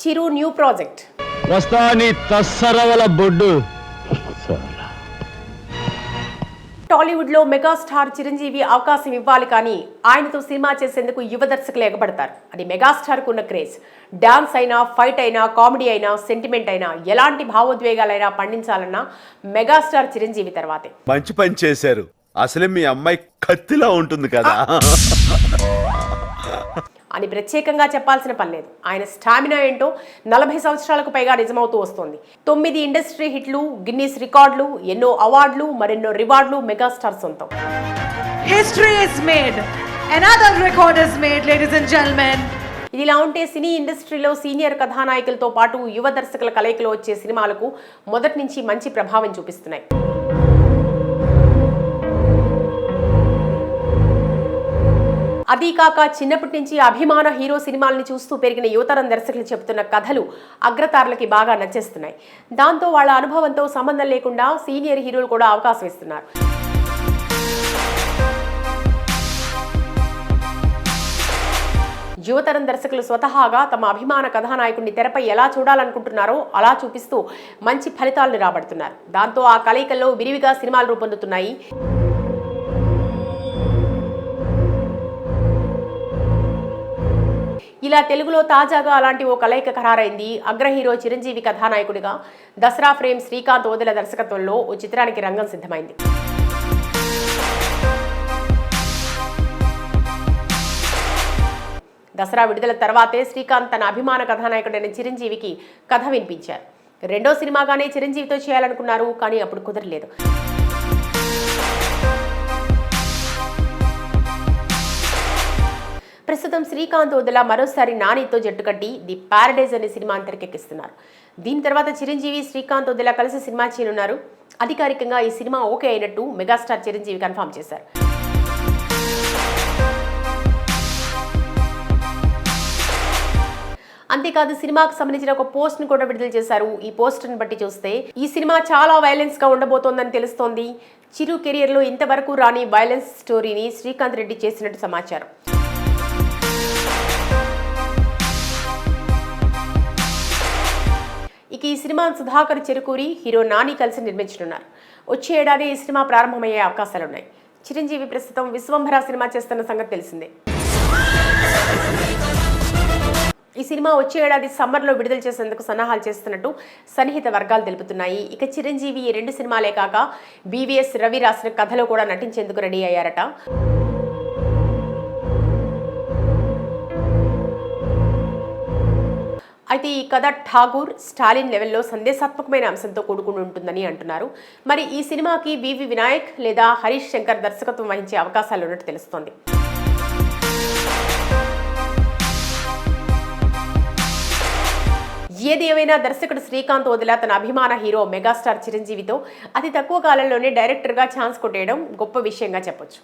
చిరు new project. వస్తా నీ తస్సరవల బొడ్డు. టాలీవుడ్లో మెగాస్టార్ చిరంజీవి అవకాశం ఇవ్వాలి కానీ ఆయనతో సినిమా చేసేందుకు యువ దర్శకులు ఎగబడతారు. అది మెగాస్టార్కు ఉన్న క్రేజ్. డాన్స్ అయినా ఫైట్ అయినా కామెడీ అయినా సెంటిమెంట్ అయినా ఎలాంటి భావోద్వేగాలైనా పండించాలన్నా మెగాస్టార్ చిరంజీవి తర్వాతే. మంచి పని చేశారు. అసలే మీ అమ్మాయి కత్తిలా ఉంటుంది కదా. అని ప్రత్యేకంగా చెప్పాల్సిన పని లేదు ఆయన స్టామినా ఏంటో నలభై సంవత్సరాలకు పైగా నిజమవుతూ వస్తోంది తొమ్మిది ఇండస్ట్రీ హిట్లు గిన్నీస్ రికార్డులు ఎన్నో అవార్డులు మరెన్నో రివార్డులు మెగాస్టార్ సొంతం History is made. Another record is made, ladies and gentlemen. ఇదిలా ఉంటే సినీ ఇండస్ట్రీలో సీనియర్ కథానాయకులతో పాటు యువ దర్శకుల కలయికలో వచ్చే సినిమాలకు మొదటి నుంచి మంచి ప్రభావం చూపిస్తున్నాయి అదీ కాక చిన్నప్పటి నుంచి అభిమాన హీరో సినిమాల్ని చూస్తూ పెరిగిన యువతరం దర్శకులు చెబుతున్న కథలు అగ్రతారులకి బాగా నచ్చేస్తున్నాయి. దాంతో వాళ్ళ అనుభవంతో సంబంధం లేకుండా సీనియర్ హీరోలు కూడా అవకాశం ఇస్తున్నారు. యువతరం దర్శకులు స్వతహాగా తమ అభిమాన కథానాయకుడిని తెరపై ఎలా చూడాలనుకుంటున్నారో అలా చూపిస్తూ మంచి ఫలితాలను రాబడుతున్నారు. దాంతో ఆ కలయికల్లో విరివిగా సినిమాలు రూపొందుతున్నాయి. ఇలా తెలుగులో తాజాగా అలాంటి ఓ కలయిక ఖరారైంది. అగ్ర హీరో చిరంజీవి కథానాయకుడిగా దసరా ఫ్రేమ్ శ్రీకాంత్ ఓదెల దర్శకత్వంలో ఓ చిత్రానికి రంగం సిద్ధమైంది. దసరా విడుదల తర్వాతే శ్రీకాంత్ తన అభిమాన కథానాయకుడైన చిరంజీవికి కథ వినిపించారు. రెండో సినిమాగానే చిరంజీవితో చేయాలనుకున్నారు కానీ అప్పుడు కుదరలేదు. ప్రస్తుతం శ్రీకాంత్ వదిల మరోసారి నానితో జట్టు కట్టి ది ప్యారడైజ్ అనే సినిమాని తెరకెక్కిస్తున్నారు దీని తర్వాత చిరంజీవి శ్రీకాంత్ వదిల కలిసి సినిమా చేయనున్నారు. అధికారికంగా ఈ సినిమా ఓకే అయినట్టు మెగాస్టార్ చిరంజీవి కన్ఫామ్ చేశారు. అంతేకాదు సినిమాకు సంబంధించిన ఒక పోస్ట్ను కూడా విడుదల చేశారు. ఈ పోస్ట్ని బట్టి చూస్తే ఈ సినిమా చాలా వైలెన్స్గా ఉండబోతోందని తెలుస్తోంది. చిరు కెరియర్లో ఇంతవరకు రాని వైలెన్స్ స్టోరీని శ్రీకాంత్ రెడ్డి చేసినట్టు సమాచారం. సినిమా సుధాకర్ చెరుకూరి హీరో నాని కలిసి నిర్మించనున్నారు. వచ్చే ఏడాది ఈ సినిమా ప్రారంభమయ్యే అవకాశాలున్నాయి. చిరంజీవి ప్రస్తుతం విశ్వంభర సినిమా చేస్తున్న సంగతి తెలిసిందే. ఈ సినిమా వచ్చే ఏడాది సమ్మర్లో విడుదల చేసేందుకు సన్నాహాలు చేస్తున్నట్టు సన్నిహిత వర్గాలు తెలుపుతున్నాయి. ఇక చిరంజీవి ఈ రెండు సినిమాలే కాక బీవీఎస్ రవి రాసిన కథలో కూడా నటించేందుకు రెడీ అయ్యారట. అయితే ఈ కథ ఠాగూర్ స్టాలిన్ లెవెల్లో సందేశాత్మకమైన అంశంతో కూడుకుని ఉంటుందని అంటున్నారు. మరి ఈ సినిమాకి వివి వినాయక్ లేదా హరీష్ శంకర్ దర్శకత్వం వహించే అవకాశాలు ఉన్నట్టు తెలుస్తోంది. ఏది ఏమైనా దర్శకుడు శ్రీకాంత్ వదిలా తన అభిమాన హీరో మెగాస్టార్ చిరంజీవితో అతి తక్కువ కాలంలోనే డైరెక్టర్గా ఛాన్స్ కొట్టేయడం గొప్ప విషయంగా చెప్పొచ్చు.